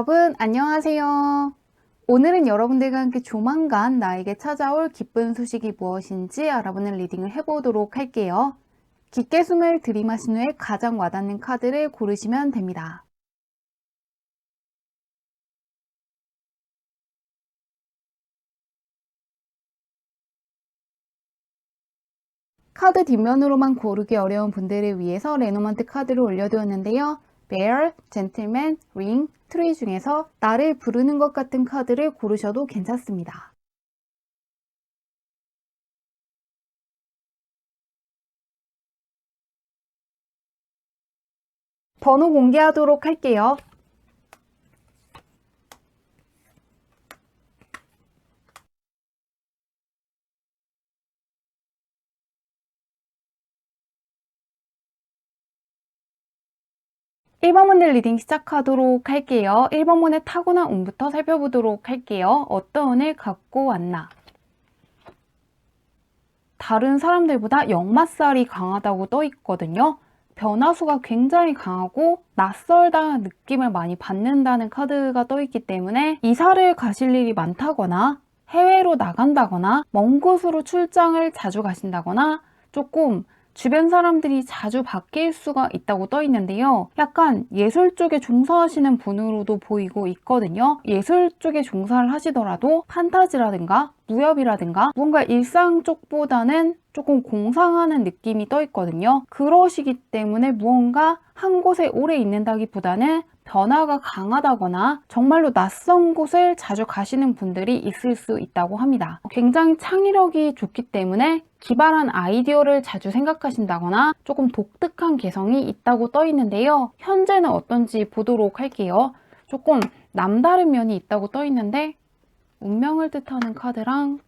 여러분, 안녕하세요. 오늘은 여러분들과 함께 조만간 나에게 찾아올 기쁜 소식이 무엇인지 알아보는 리딩을 해보도록 할게요. 깊게 숨을 들이마신 후에 가장 와닿는 카드를 고르시면 됩니다. 카드 뒷면으로만 고르기 어려운 분들을 위해서 레노먼트 카드를 올려두었는데요. Bear, Gentleman, Ring, Tree 중에서 나를 부르는 것 같은 카드를 고르셔도 괜찮습니다. 번호 공개하도록 할게요. 1번 문제 리딩 시작하도록 할게요. 1번 문의 타고난 운부터 살펴보도록 할게요. 어떤 운을 갖고 왔나? 다른 사람들보다 역마살이 강하다고 떠 있거든요. 변화수가 굉장히 강하고 낯설다는 느낌을 많이 받는다는 카드가 떠 있기 때문에 이사를 가실 일이 많다거나 해외로 나간다거나 먼 곳으로 출장을 자주 가신다거나 조금 주변 사람들이 자주 바뀔 수가 있다고 떠 있는데요. 약간 예술 쪽에 종사하시는 분으로도 보이고 있거든요. 예술 쪽에 종사를 하시더라도 판타지라든가 무협이라든가 뭔가 일상 쪽보다는 조금 공상하는 느낌이 떠 있거든요. 그러시기 때문에 무언가 한 곳에 오래 있는다기보다는 변화가 강하다거나 정말로 낯선 곳을 자주 가시는 분들이 있을 수 있다고 합니다. 굉장히 창의력이 좋기 때문에 기발한 아이디어를 자주 생각하신다거나 조금 독특한 개성이 있다고 떠 있는데요. 현재는 어떤지 보도록 할게요. 조금 남다른 면이 있다고 떠 있는데 운명을 뜻하는 카드랑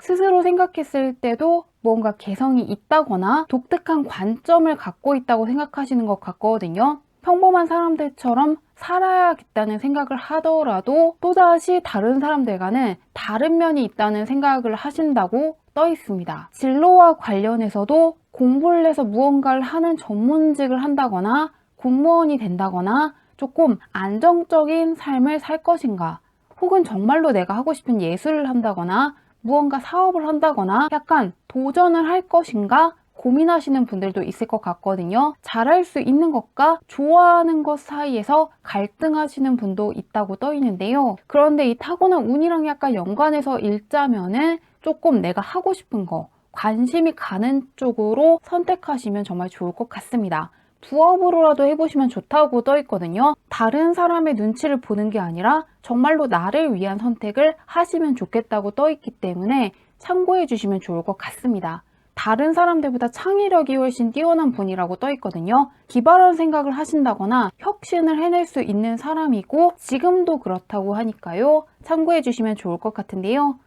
스스로 생각했을 때도 뭔가 개성이 있다거나 독특한 관점을 갖고 있다고 생각하시는 것 같거든요. 평범한 사람들처럼 살아야겠다는 생각을 하더라도 또다시 다른 사람들과는 다른 면이 있다는 생각을 하신다고 떠 있습니다. 진로와 관련해서도 공부를 해서 무언가를 하는 전문직을 한다거나 공무원이 된다거나 조금 안정적인 삶을 살 것인가 혹은 정말로 내가 하고 싶은 예술을 한다거나 무언가 사업을 한다거나 약간 도전을 할 것인가 고민하시는 분들도 있을 것 같거든요. 잘할 수 있는 것과 좋아하는 것 사이에서 갈등하시는 분도 있다고 떠 있는데요. 그런데 이 타고난 운이랑 약간 연관해서 읽자면은 조금 내가 하고 싶은 거, 관심이 가는 쪽으로 선택하시면 정말 좋을 것 같습니다. 부업으로라도 해보시면 좋다고 떠 있거든요. 다른 사람의 눈치를 보는 게 아니라 정말로 나를 위한 선택을 하시면 좋겠다고 떠 있기 때문에 참고해 주시면 좋을 것 같습니다. 다른 사람들보다 창의력이 훨씬 뛰어난 분이라고 떠 있거든요. 기발한 생각을 하신다거나 혁신을 해낼 수 있는 사람이고 지금도 그렇다고 하니까요. 참고해 주시면 좋을 것 같은데요.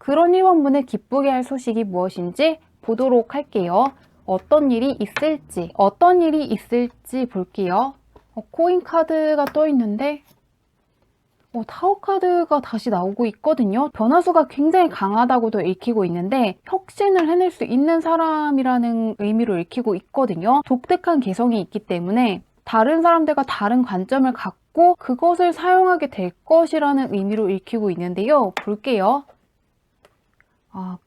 그런 1번분의 기쁘게 할 소식이 무엇인지 보도록 할게요. 어떤 일이 있을지, 어떤 일이 있을지 볼게요. 어, 코인 카드가 떠 있는데 어, 타워 카드가 다시 나오고 있거든요. 변화수가 굉장히 강하다고도 읽히고 있는데 혁신을 해낼 수 있는 사람이라는 의미로 읽히고 있거든요. 독특한 개성이 있기 때문에 다른 사람들과 다른 관점을 갖고 그것을 사용하게 될 것이라는 의미로 읽히고 있는데요. 볼게요. 아,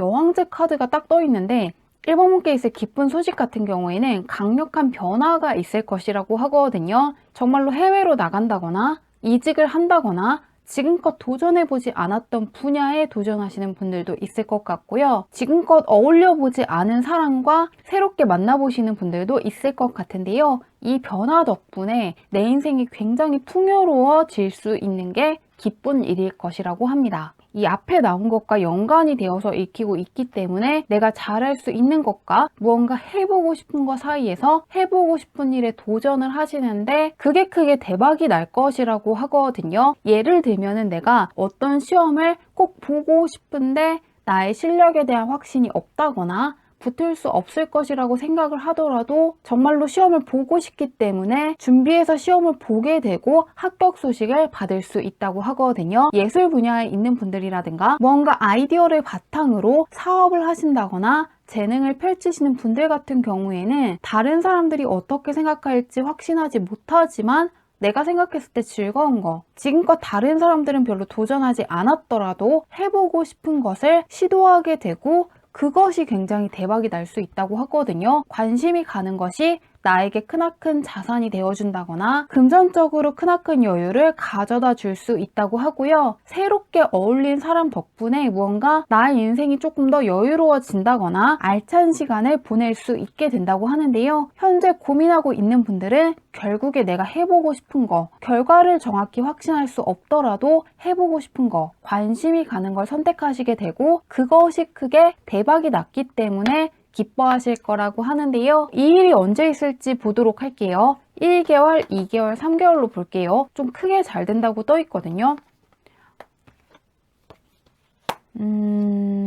여왕제 카드가 딱 떠 있는데 1번 문께 있을 기쁜 소식 같은 경우에는 강력한 변화가 있을 것이라고 하거든요. 정말로 해외로 나간다거나 이직을 한다거나 지금껏 도전해보지 않았던 분야에 도전하시는 분들도 있을 것 같고요. 지금껏 어울려보지 않은 사람과 새롭게 만나보시는 분들도 있을 것 같은데요. 이 변화 덕분에 내 인생이 굉장히 풍요로워질 수 있는 게 기쁜 일일 것이라고 합니다. 이 앞에 나온 것과 연관이 되어서 읽히고 있기 때문에 내가 잘할 수 있는 것과 무언가 해보고 싶은 것 사이에서 해보고 싶은 일에 도전을 하시는데 그게 크게 대박이 날 것이라고 하거든요. 예를 들면은 내가 어떤 시험을 꼭 보고 싶은데 나의 실력에 대한 확신이 없다거나 붙을 수 없을 것이라고 생각을 하더라도 정말로 시험을 보고 싶기 때문에 준비해서 시험을 보게 되고 합격 소식을 받을 수 있다고 하거든요. 예술 분야에 있는 분들이라든가 뭔가 아이디어를 바탕으로 사업을 하신다거나 재능을 펼치시는 분들 같은 경우에는 다른 사람들이 어떻게 생각할지 확신하지 못하지만 내가 생각했을 때 즐거운 거, 지금껏 다른 사람들은 별로 도전하지 않았더라도 해보고 싶은 것을 시도하게 되고 그것이 굉장히 대박이 날 수 있다고 하거든요. 관심이 가는 것이 나에게 크나큰 자산이 되어준다거나 금전적으로 크나큰 여유를 가져다 줄 수 있다고 하고요. 새롭게 어울린 사람 덕분에 무언가 나의 인생이 조금 더 여유로워진다거나 알찬 시간을 보낼 수 있게 된다고 하는데요. 현재 고민하고 있는 분들은 결국에 내가 해보고 싶은 거, 결과를 정확히 확신할 수 없더라도 해보고 싶은 거, 관심이 가는 걸 선택하시게 되고 그것이 크게 대박이 났기 때문에 기뻐하실 거라고 하는데요. 이 일이 언제 있을지 보도록 할게요. 1개월, 2개월, 3개월로 볼게요. 좀 크게 잘 된다고 떠 있거든요. 음...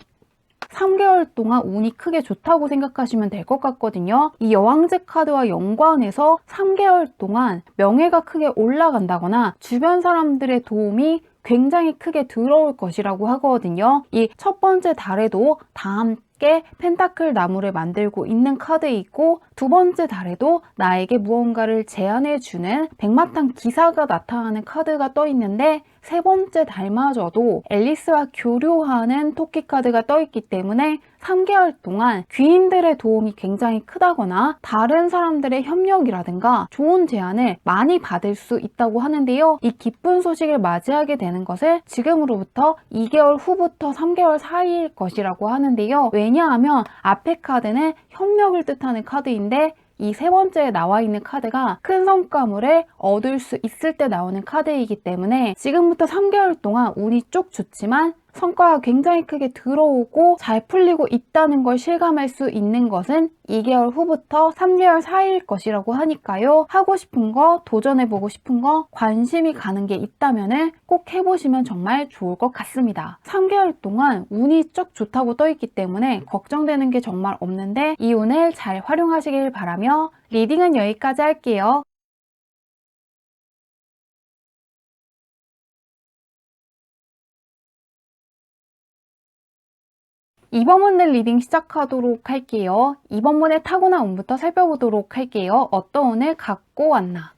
3개월 동안 운이 크게 좋다고 생각하시면 될 것 같거든요. 이 여왕제 카드와 연관해서 3개월 동안 명예가 크게 올라간다거나 주변 사람들의 도움이 굉장히 크게 들어올 것이라고 하거든요. 이 첫 번째 달에도 다 함께 펜타클 나무를 만들고 있는 카드이고 두 번째 달에도 나에게 무언가를 제안해주는 백마탄 기사가 나타나는 카드가 떠 있는데 세 번째 달마저도 앨리스와 교류하는 토끼 카드가 떠 있기 때문에 3개월 동안 귀인들의 도움이 굉장히 크다거나 다른 사람들의 협력이라든가 좋은 제안을 많이 받을 수 있다고 하는데요. 이 기쁜 소식을 맞이하게 되는 것을 지금으로부터 2개월 후부터 3개월 사이일 것이라고 하는데요. 왜냐하면 앞에 카드는 협력을 뜻하는 카드인데 이세 번째에 나와 있는 카드가 큰 성과물을 얻을 수 있을 때 나오는 카드이기 때문에 지금부터 3개월 동안 운이 쭉 좋지만 성과가 굉장히 크게 들어오고 잘 풀리고 있다는 걸 실감할 수 있는 것은 2개월 후부터 3개월 사이일 것이라고 하니까요. 하고 싶은 거, 도전해보고 싶은 거, 관심이 가는 게 있다면 꼭 해보시면 정말 좋을 것 같습니다. 3개월 동안 운이 쭉 좋다고 떠있기 때문에 걱정되는 게 정말 없는데 이 운을 잘 활용하시길 바라며 리딩은 여기까지 할게요. 이번 문의 리딩 시작하도록 할게요. 이번 문의 타고난 운부터 살펴보도록 할게요. 어떤 운을 갖고 왔나?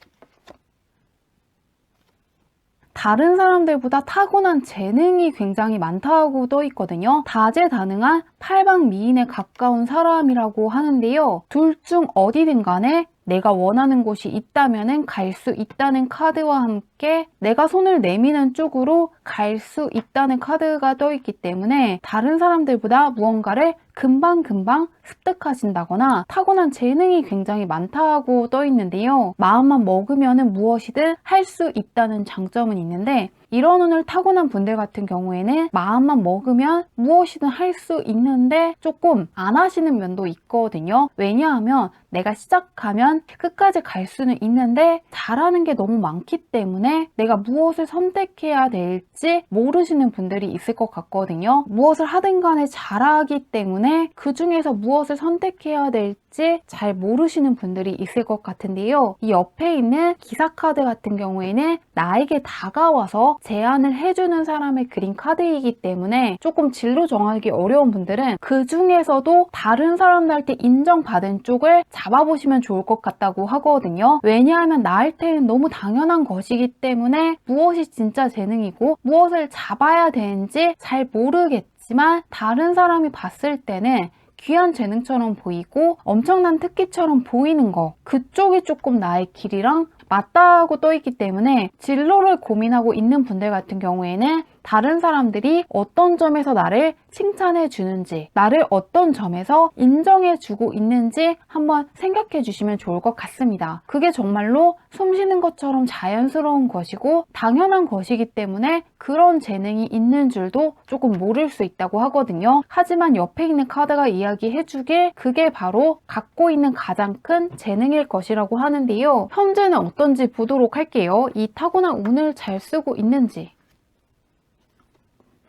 다른 사람들보다 타고난 재능이 굉장히 많다고 떠 있거든요. 다재다능한 팔방미인에 가까운 사람이라고 하는데요. 둘 중 어디든 간에 내가 원하는 곳이 있다면 갈 수 있다는 카드와 함께 내가 손을 내미는 쪽으로 갈 수 있다는 카드가 떠 있기 때문에 다른 사람들보다 무언가를 금방금방 습득하신다거나 타고난 재능이 굉장히 많다고 떠 있는데요. 마음만 먹으면 무엇이든 할 수 있다는 장점은 있는데 이런 운을 타고난 분들 같은 경우에는 마음만 먹으면 무엇이든 할 수 있는데 조금 안 하시는 면도 있거든요. 왜냐하면 내가 시작하면 끝까지 갈 수는 있는데 잘하는 게 너무 많기 때문에 내가 무엇을 선택해야 될지 모르시는 분들이 있을 것 같거든요. 무엇을 하든 간에 잘하기 때문에 그 중에서 무엇을 선택해야 될지 잘 모르시는 분들이 있을 것 같은데요. 이 옆에 있는 기사카드 같은 경우에는 나에게 다가와서 제안을 해주는 사람의 그린 카드이기 때문에 조금 진로 정하기 어려운 분들은 그 중에서도 다른 사람들한테 인정받은 쪽을 잡아보시면 좋을 것 같다고 하거든요. 왜냐하면 나한테는 너무 당연한 것이기 때문에 무엇이 진짜 재능이고 무엇을 잡아야 되는지 잘 모르겠 지만 다른 사람이 봤을 때는 귀한 재능처럼 보이고 엄청난 특기처럼 보이는 거 그쪽이 조금 나의 길이랑 맞다고 떠 있기 때문에 진로를 고민하고 있는 분들 같은 경우에는 다른 사람들이 어떤 점에서 나를 칭찬해 주는지, 나를 어떤 점에서 인정해 주고 있는지 한번 생각해 주시면 좋을 것 같습니다. 그게 정말로 숨 쉬는 것처럼 자연스러운 것이고 당연한 것이기 때문에 그런 재능이 있는 줄도 조금 모를 수 있다고 하거든요. 하지만 옆에 있는 카드가 이야기해 주길 그게 바로 갖고 있는 가장 큰 재능일 것이라고 하는데요. 현재는 어떤지 보도록 할게요. 이 타고난 운을 잘 쓰고 있는지.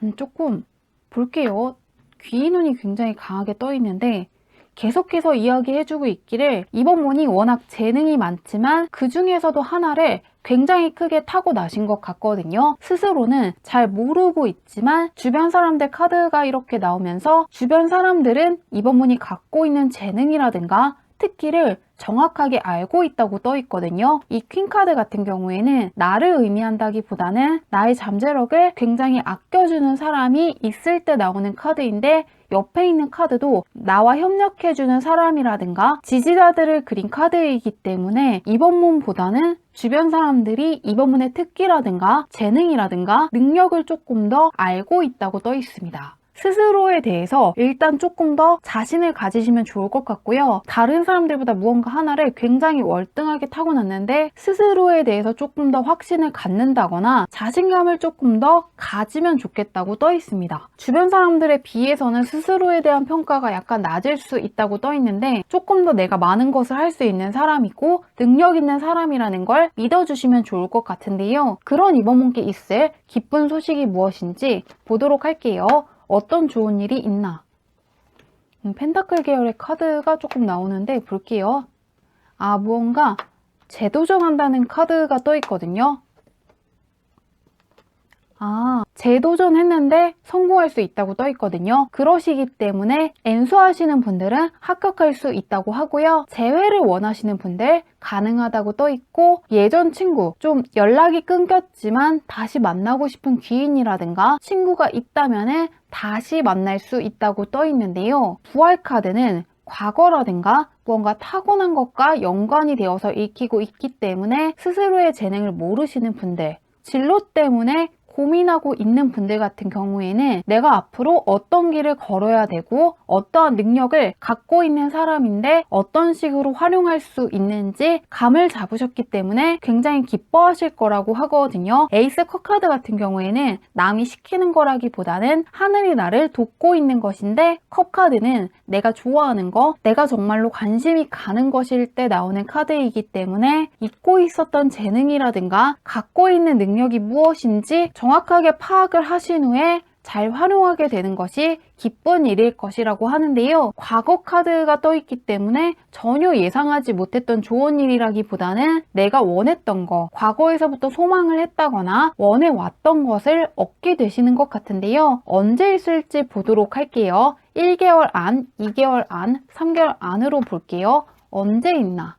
음, 조금 볼게요. 귀인 운이 굉장히 강하게 떠 있는데 계속해서 이야기해주고 있기를 이번 문이 워낙 재능이 많지만 그 중에서도 하나를 굉장히 크게 타고 나신 것 같거든요. 스스로는 잘 모르고 있지만 주변 사람들 카드가 이렇게 나오면서 주변 사람들은 이번 문이 갖고 있는 재능이라든가 특기를 정확하게 알고 있다고 떠 있거든요. 이 퀸 카드 같은 경우에는 나를 의미한다기보다는 나의 잠재력을 굉장히 아껴주는 사람이 있을 때 나오는 카드인데 옆에 있는 카드도 나와 협력해주는 사람이라든가 지지자들을 그린 카드이기 때문에 이번 문보다는 주변 사람들이 이번 문의 특기라든가 재능이라든가 능력을 조금 더 알고 있다고 떠 있습니다. 스스로에 대해서 일단 조금 더 자신을 가지시면 좋을 것 같고요. 다른 사람들보다 무언가 하나를 굉장히 월등하게 타고났는데 스스로에 대해서 조금 더 확신을 갖는다거나 자신감을 조금 더 가지면 좋겠다고 떠 있습니다. 주변 사람들에 비해서는 스스로에 대한 평가가 약간 낮을 수 있다고 떠 있는데 조금 더 내가 많은 것을 할 수 있는 사람이고 능력 있는 사람이라는 걸 믿어주시면 좋을 것 같은데요. 그런 이번 분께 있을 기쁜 소식이 무엇인지 보도록 할게요. 어떤 좋은 일이 있나? 음, 펜타클 계열의 카드가 조금 나오는데 볼게요. 아, 무언가 재도전한다는 카드가 떠 있거든요. 아, 재도전했는데 성공할 수 있다고 떠 있거든요. 그러시기 때문에 엔수하시는 분들은 합격할 수 있다고 하고요. 재회를 원하시는 분들 가능하다고 떠 있고 예전 친구 좀 연락이 끊겼지만 다시 만나고 싶은 귀인이라든가 친구가 있다면은 다시 만날 수 있다고 떠 있는데요. 부활 카드는 과거라든가 무언가 타고난 것과 연관이 되어서 읽히고 있기 때문에 스스로의 재능을 모르시는 분들 진로 때문에 고민하고 있는 분들 같은 경우에는 내가 앞으로 어떤 길을 걸어야 되고 어떠한 능력을 갖고 있는 사람인데 어떤 식으로 활용할 수 있는지 감을 잡으셨기 때문에 굉장히 기뻐하실 거라고 하거든요. 에이스 컵 카드 같은 경우에는 남이 시키는 거라기보다는 하늘이 나를 돕고 있는 것인데 컵 카드는 내가 좋아하는 거, 내가 정말로 관심이 가는 것일 때 나오는 카드이기 때문에 잊고 있었던 재능이라든가 갖고 있는 능력이 무엇인지 정 확하게 파악을 하신 후에 잘 활용하게 되는 것이 기쁜 일일 것이라고 하는데요. 과거 카드가 떠 있기 때문에 전혀 예상하지 못했던 좋은 일이라기보다는 내가 원했던 거, 과거에서부터 소망을 했다거나 원해왔던 것을 얻게 되시는 것 같은데요. 언제 있을지 보도록 할게요. 1개월 안, 2개월 안, 3개월 안으로 볼게요. 언제 있나?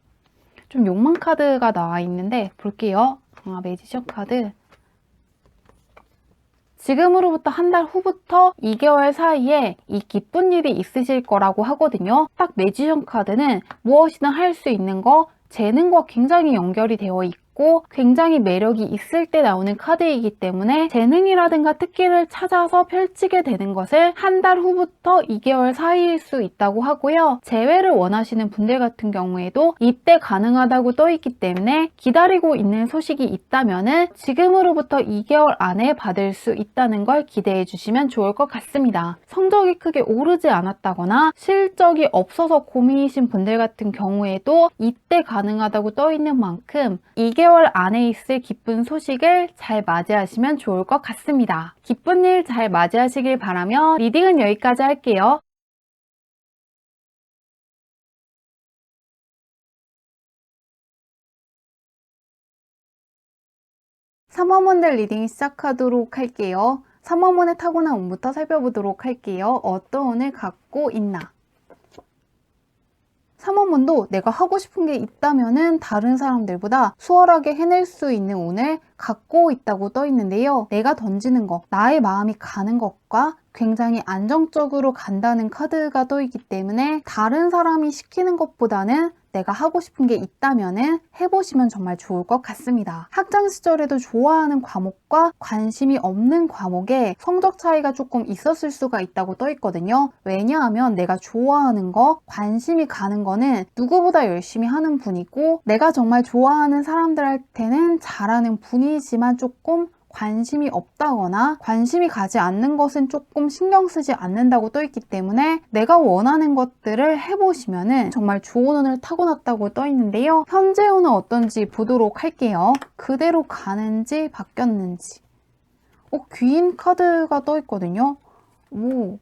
좀 욕망 카드가 나와 있는데 볼게요. 아, 매지션 카드. 지금으로부터 한 달 후부터 2개월 사이에 이 기쁜 일이 있으실 거라고 하거든요. 딱 매지션 카드는 무엇이나 할수 있는 거 재능과 굉장히 연결이 되어 있고 굉장히 매력이 있을 때 나오는 카드이기 때문에 재능이라든가 특기를 찾아서 펼치게 되는 것을 한 달 후부터 2개월 사이일 수 있다고 하고요. 재회를 원하시는 분들 같은 경우에도 이때 가능하다고 떠 있기 때문에 기다리고 있는 소식이 있다면은 지금으로부터 2개월 안에 받을 수 있다는 걸 기대해 주시면 좋을 것 같습니다. 성적이 크게 오르지 않았다거나 실적이 없어서 고민이신 분들 같은 경우에도 이때 가능하다고 떠 있는 만큼 2개월 안에 있을 기쁜 소식을 잘 맞이하시면 좋을 것 같습니다. 기쁜 일 잘 맞이하시길 바라며 리딩은 여기까지 할게요. 3화문들 리딩 시작하도록 할게요. 3화문의 타고난 운부터 살펴보도록 할게요. 어떤 운을 갖고 있나? 3화문도 내가 하고 싶은 게 있다면은 다른 사람들보다 수월하게 해낼 수 있는 운을 갖고 있다고 떠 있는데요. 내가 던지는 것, 나의 마음이 가는 것과 굉장히 안정적으로 간다는 카드가 떠 있기 때문에 다른 사람이 시키는 것보다는 내가 하고 싶은 게 있다면은 해보시면 정말 좋을 것 같습니다. 학창 시절에도 좋아하는 과목과 관심이 없는 과목에 성적 차이가 조금 있었을 수가 있다고 떠 있거든요. 왜냐하면 내가 좋아하는 거, 관심이 가는 거는 누구보다 열심히 하는 분이고 내가 정말 좋아하는 사람들한테는 잘하는 분이지만 조금 관심이 없다거나 관심이 가지 않는 것은 조금 신경 쓰지 않는다고 떠 있기 때문에 내가 원하는 것들을 해보시면은 정말 좋은 운을 타고났다고 떠 있는데요. 현재 운은 어떤지 보도록 할게요. 그대로 가는지 바뀌었는지. 어, 귀인 카드가 떠 있거든요. 오.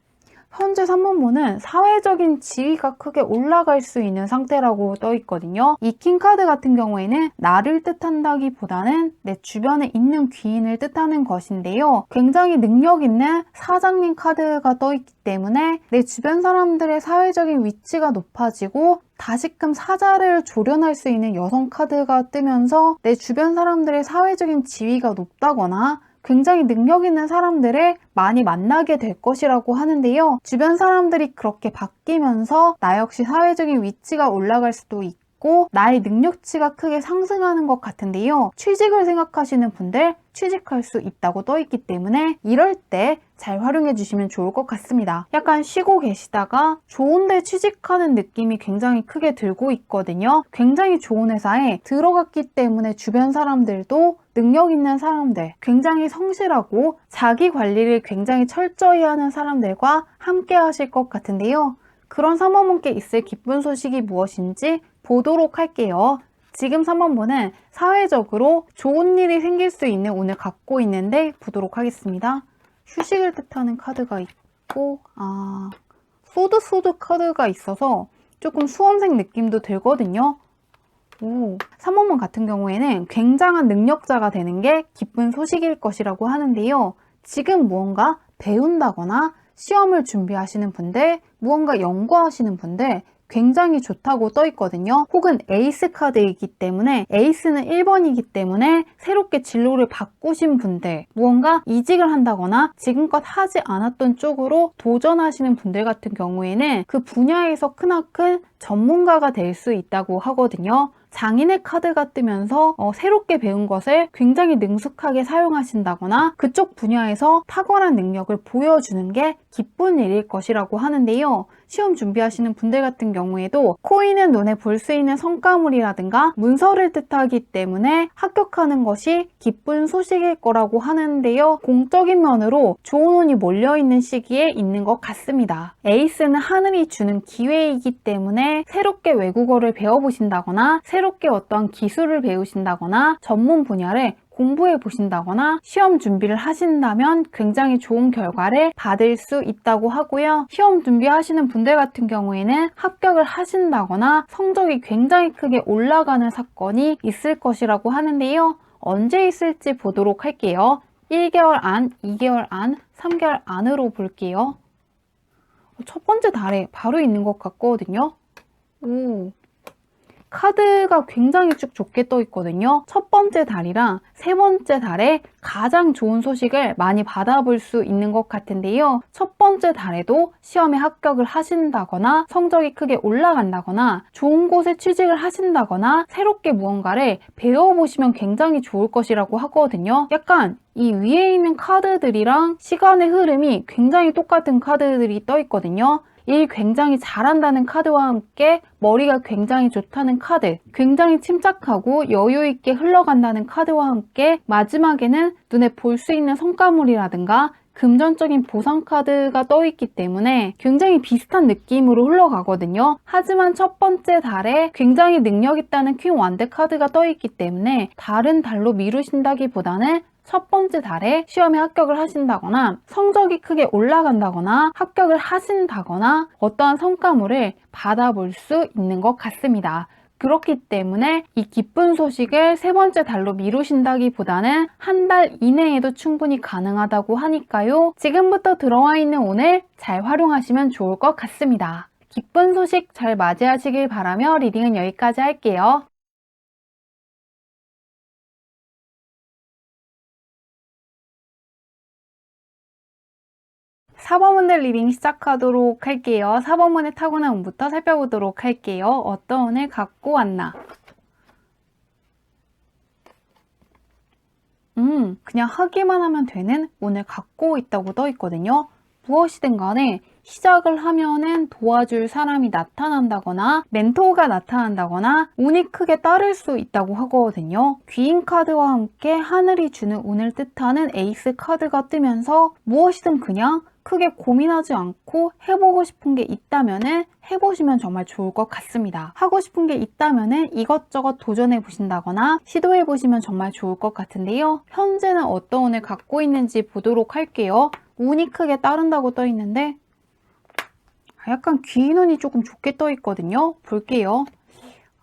현재 3번문은 사회적인 지위가 크게 올라갈 수 있는 상태라고 떠 있거든요. 이 킹 카드 같은 경우에는 나를 뜻한다기보다는 내 주변에 있는 귀인을 뜻하는 것인데요. 굉장히 능력 있는 사장님 카드가 떠 있기 때문에 내 주변 사람들의 사회적인 위치가 높아지고 다시금 사자를 조련할 수 있는 여성 카드가 뜨면서 내 주변 사람들의 사회적인 지위가 높다거나 굉장히 능력 있는 사람들을 많이 만나게 될 것이라고 하는데요. 주변 사람들이 그렇게 바뀌면서 나 역시 사회적인 위치가 올라갈 수도 있고 나의 능력치가 크게 상승하는 것 같은데요. 취직을 생각하시는 분들 취직할 수 있다고 떠 있기 때문에 이럴 때 잘 활용해 주시면 좋을 것 같습니다. 약간 쉬고 계시다가 좋은데 취직하는 느낌이 굉장히 크게 들고 있거든요. 굉장히 좋은 회사에 들어갔기 때문에 주변 사람들도 능력 있는 사람들, 굉장히 성실하고 자기 관리를 굉장히 철저히 하는 사람들과 함께 하실 것 같은데요. 그런 3번분께 있을 기쁜 소식이 무엇인지 보도록 할게요. 지금 3번분은 사회적으로 좋은 일이 생길 수 있는 운을 갖고 있는데 보도록 하겠습니다. 휴식을 뜻하는 카드가 있고, 아, 소드 소드 카드가 있어서 조금 수험생 느낌도 들거든요. 오, 3번문 같은 경우에는 굉장한 능력자가 되는 게 기쁜 소식일 것이라고 하는데요. 지금 무언가 배운다거나 시험을 준비하시는 분들, 무언가 연구하시는 분들, 굉장히 좋다고 떠 있거든요. 혹은 에이스 카드이기 때문에 에이스는 1번이기 때문에 새롭게 진로를 바꾸신 분들, 무언가 이직을 한다거나 지금껏 하지 않았던 쪽으로 도전하시는 분들 같은 경우에는 그 분야에서 크나큰 전문가가 될 수 있다고 하거든요. 장인의 카드가 뜨면서 어, 새롭게 배운 것을 굉장히 능숙하게 사용하신다거나 그쪽 분야에서 탁월한 능력을 보여주는 게 기쁜 일일 것이라고 하는데요. 시험 준비하시는 분들 같은 경우에도 코인은 눈에 볼 수 있는 성과물이라든가 문서를 뜻하기 때문에 합격하는 것이 기쁜 소식일 거라고 하는데요. 공적인 면으로 좋은 운이 몰려있는 시기에 있는 것 같습니다. 에이스는 하늘이 주는 기회이기 때문에 새롭게 외국어를 배워보신다거나 새롭게 어떤 기술을 배우신다거나 전문 분야를 공부해 보신다거나 시험 준비를 하신다면 굉장히 좋은 결과를 받을 수 있다고 하고요. 시험 준비하시는 분들 같은 경우에는 합격을 하신다거나 성적이 굉장히 크게 올라가는 사건이 있을 것이라고 하는데요. 언제 있을지 보도록 할게요. 1개월 안, 2개월 안, 3개월 안으로 볼게요. 첫 번째 달에 바로 있는 것 같거든요. 오, 카드가 굉장히 쭉 좋게 떠 있거든요. 첫 번째 달이랑 세 번째 달에 가장 좋은 소식을 많이 받아볼 수 있는 것 같은데요. 첫 번째 달에도 시험에 합격을 하신다거나 성적이 크게 올라간다거나 좋은 곳에 취직을 하신다거나 새롭게 무언가를 배워보시면 굉장히 좋을 것이라고 하거든요. 약간 이 위에 있는 카드들이랑 시간의 흐름이 굉장히 똑같은 카드들이 떠 있거든요. 일 굉장히 잘한다는 카드와 함께 머리가 굉장히 좋다는 카드, 굉장히 침착하고 여유 있게 흘러간다는 카드와 함께 마지막에는 눈에 볼 수 있는 성과물이라든가 금전적인 보상 카드가 떠 있기 때문에 굉장히 비슷한 느낌으로 흘러가거든요. 하지만 첫 번째 달에 굉장히 능력 있다는 퀸 완드 카드가 떠 있기 때문에 다른 달로 미루신다기보다는 첫 번째 달에 시험에 합격을 하신다거나 성적이 크게 올라간다거나 합격을 하신다거나 어떠한 성과물을 받아볼 수 있는 것 같습니다. 그렇기 때문에 이 기쁜 소식을 세 번째 달로 미루신다기보다는 한 달 이내에도 충분히 가능하다고 하니까요. 지금부터 들어와 있는 오늘 잘 활용하시면 좋을 것 같습니다. 기쁜 소식 잘 맞이하시길 바라며 리딩은 여기까지 할게요. 4번문들 리딩 시작하도록 할게요. 4번문의 타고난 운부터 살펴보도록 할게요. 어떤 운을 갖고 왔나? 음, 그냥 하기만 하면 되는 운을 갖고 있다고 떠 있거든요. 무엇이든 간에 시작을 하면은 도와줄 사람이 나타난다거나 멘토가 나타난다거나 운이 크게 따를 수 있다고 하거든요. 귀인 카드와 함께 하늘이 주는 운을 뜻하는 에이스 카드가 뜨면서 무엇이든 그냥 크게 고민하지 않고 해보고 싶은 게 있다면은 해보시면 정말 좋을 것 같습니다. 하고 싶은 게 있다면은 이것저것 도전해 보신다거나 시도해 보시면 정말 좋을 것 같은데요. 현재는 어떤 운을 갖고 있는지 보도록 할게요. 운이 크게 따른다고 떠 있는데 약간 귀인 운이 조금 좋게 떠 있거든요. 볼게요.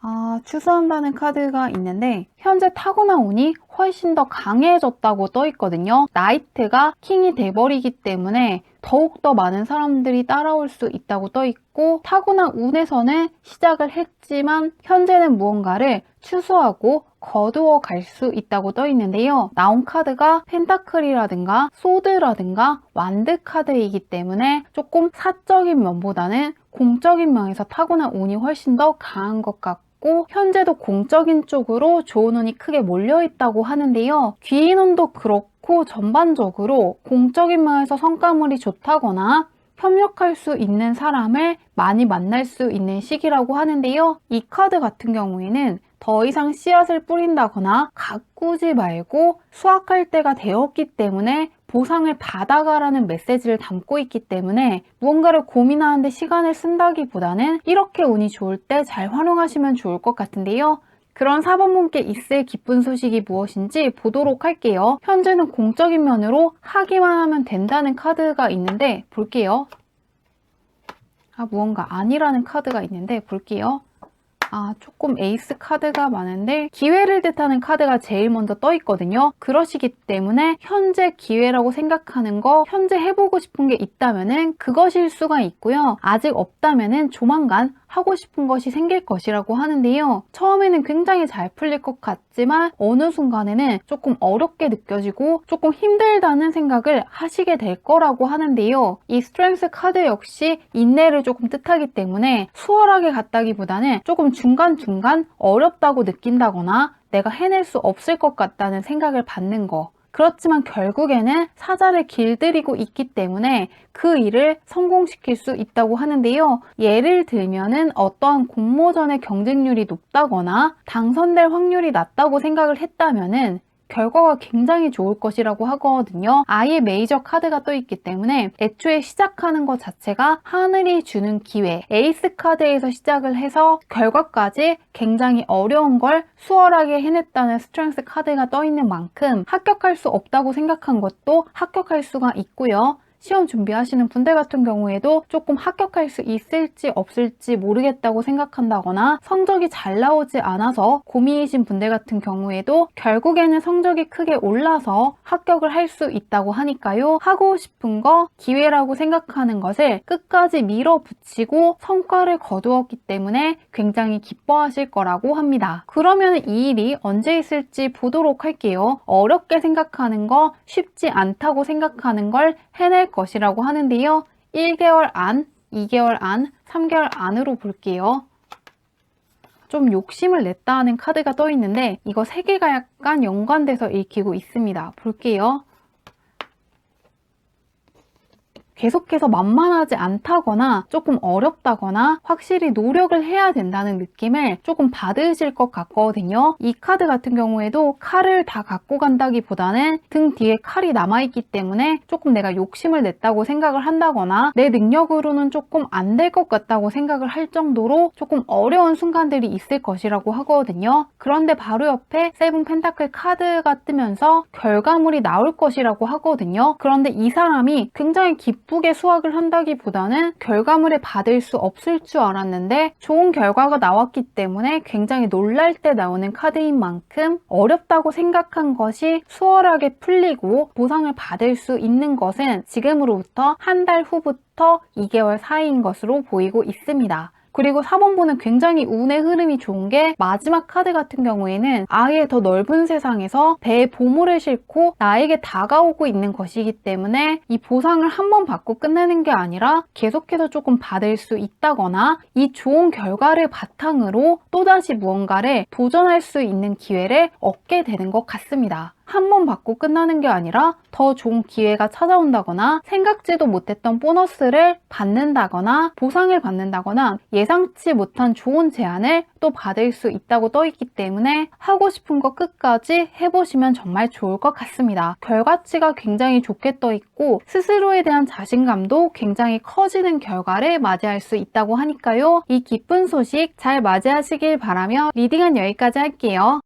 아, 추수한다는 카드가 있는데 현재 타고난 운이 훨씬 더 강해졌다고 떠 있거든요. 나이트가 킹이 돼버리기 때문에 더욱더 많은 사람들이 따라올 수 있다고 떠 있고 타고난 운에서는 시작을 했지만 현재는 무언가를 추수하고 거두어 갈 수 있다고 떠 있는데요. 나온 카드가 펜타클이라든가 소드라든가 완드 카드이기 때문에 조금 사적인 면보다는 공적인 면에서 타고난 운이 훨씬 더 강한 것 같고 현재도 공적인 쪽으로 좋은 운이 크게 몰려 있다고 하는데요. 귀인 운도 그렇고 전반적으로 공적인 면에서 성과물이 좋다거나 협력할 수 있는 사람을 많이 만날 수 있는 시기라고 하는데요. 이 카드 같은 경우에는 더 이상 씨앗을 뿌린다거나 가꾸지 말고 수확할 때가 되었기 때문에 보상을 받아가라는 메시지를 담고 있기 때문에 무언가를 고민하는데 시간을 쓴다기보다는 이렇게 운이 좋을 때 잘 활용하시면 좋을 것 같은데요. 그런 4번분께 있을 기쁜 소식이 무엇인지 보도록 할게요. 현재는 공적인 면으로 하기만 하면 된다는 카드가 있는데 볼게요. 아, 무언가 아니라는 카드가 있는데 볼게요. 아, 조금 에이스 카드가 많은데 기회를 뜻하는 카드가 제일 먼저 떠 있거든요. 그러시기 때문에 현재 기회라고 생각하는 거, 현재 해보고 싶은 게 있다면은 그것일 수가 있고요. 아직 없다면은 조만간 하고 싶은 것이 생길 것이라고 하는데요. 처음에는 굉장히 잘 풀릴 것 같지만 어느 순간에는 조금 어렵게 느껴지고 조금 힘들다는 생각을 하시게 될 거라고 하는데요. 이 스트렝스 카드 역시 인내를 조금 뜻하기 때문에 수월하게 갔다기보다는 조금 중간중간 어렵다고 느낀다거나 내가 해낼 수 없을 것 같다는 생각을 받는 거. 그렇지만 결국에는 사자를 길들이고 있기 때문에 그 일을 성공시킬 수 있다고 하는데요. 예를 들면은 어떠한 공모전의 경쟁률이 높다거나 당선될 확률이 낮다고 생각을 했다면은 결과가 굉장히 좋을 것이라고 하거든요. 아예 메이저 카드가 떠 있기 때문에 애초에 시작하는 것 자체가 하늘이 주는 기회, 에이스 카드에서 시작을 해서 결과까지 굉장히 어려운 걸 수월하게 해냈다는 스트렝스 카드가 떠 있는 만큼 합격할 수 없다고 생각한 것도 합격할 수가 있고요. 시험 준비하시는 분들 같은 경우에도 조금 합격할 수 있을지 없을지 모르겠다고 생각한다거나 성적이 잘 나오지 않아서 고민이신 분들 같은 경우에도 결국에는 성적이 크게 올라서 합격을 할 수 있다고 하니까요. 하고 싶은 거 기회라고 생각하는 것을 끝까지 밀어붙이고 성과를 거두었기 때문에 굉장히 기뻐하실 거라고 합니다. 그러면 이 일이 언제 있을지 보도록 할게요. 어렵게 생각하는 거 쉽지 않다고 생각하는 걸 해낼 것이라고 하는데요. 1개월 안, 2개월 안, 3개월 안으로 볼게요. 좀 욕심을 냈다 하는 카드가 떠 있는데 이거 세 개가 약간 연관돼서 읽히고 있습니다. 볼게요. 계속해서 만만하지 않다거나 조금 어렵다거나 확실히 노력을 해야 된다는 느낌을 조금 받으실 것 같거든요. 이 카드 같은 경우에도 칼을 다 갖고 간다기보다는 등 뒤에 칼이 남아있기 때문에 조금 내가 욕심을 냈다고 생각을 한다거나 내 능력으로는 조금 안 될 것 같다고 생각을 할 정도로 조금 어려운 순간들이 있을 것이라고 하거든요. 그런데 바로 옆에 세븐 펜타클 카드가 뜨면서 결과물이 나올 것이라고 하거든요. 그런데 이 사람이 굉장히 기쁘게 수확을 한다기보다는 결과물을 받을 수 없을 줄 알았는데 좋은 결과가 나왔기 때문에 굉장히 놀랄 때 나오는 카드인 만큼 어렵다고 생각한 것이 수월하게 풀리고 보상을 받을 수 있는 것은 지금으로부터 한 달 후부터 2개월 사이인 것으로 보이고 있습니다. 그리고 4번분은 굉장히 운의 흐름이 좋은 게 마지막 카드 같은 경우에는 아예 더 넓은 세상에서 배에 보물을 싣고 나에게 다가오고 있는 것이기 때문에 이 보상을 한 번 받고 끝내는 게 아니라 계속해서 조금 받을 수 있다거나 이 좋은 결과를 바탕으로 또다시 무언가를 도전할 수 있는 기회를 얻게 되는 것 같습니다. 한 번 받고 끝나는 게 아니라 더 좋은 기회가 찾아온다거나 생각지도 못했던 보너스를 받는다거나 보상을 받는다거나 예상치 못한 좋은 제안을 또 받을 수 있다고 떠 있기 때문에 하고 싶은 거 끝까지 해보시면 정말 좋을 것 같습니다. 결과치가 굉장히 좋게 떠 있고 스스로에 대한 자신감도 굉장히 커지는 결과를 맞이할 수 있다고 하니까요. 이 기쁜 소식 잘 맞이하시길 바라며 리딩은 여기까지 할게요.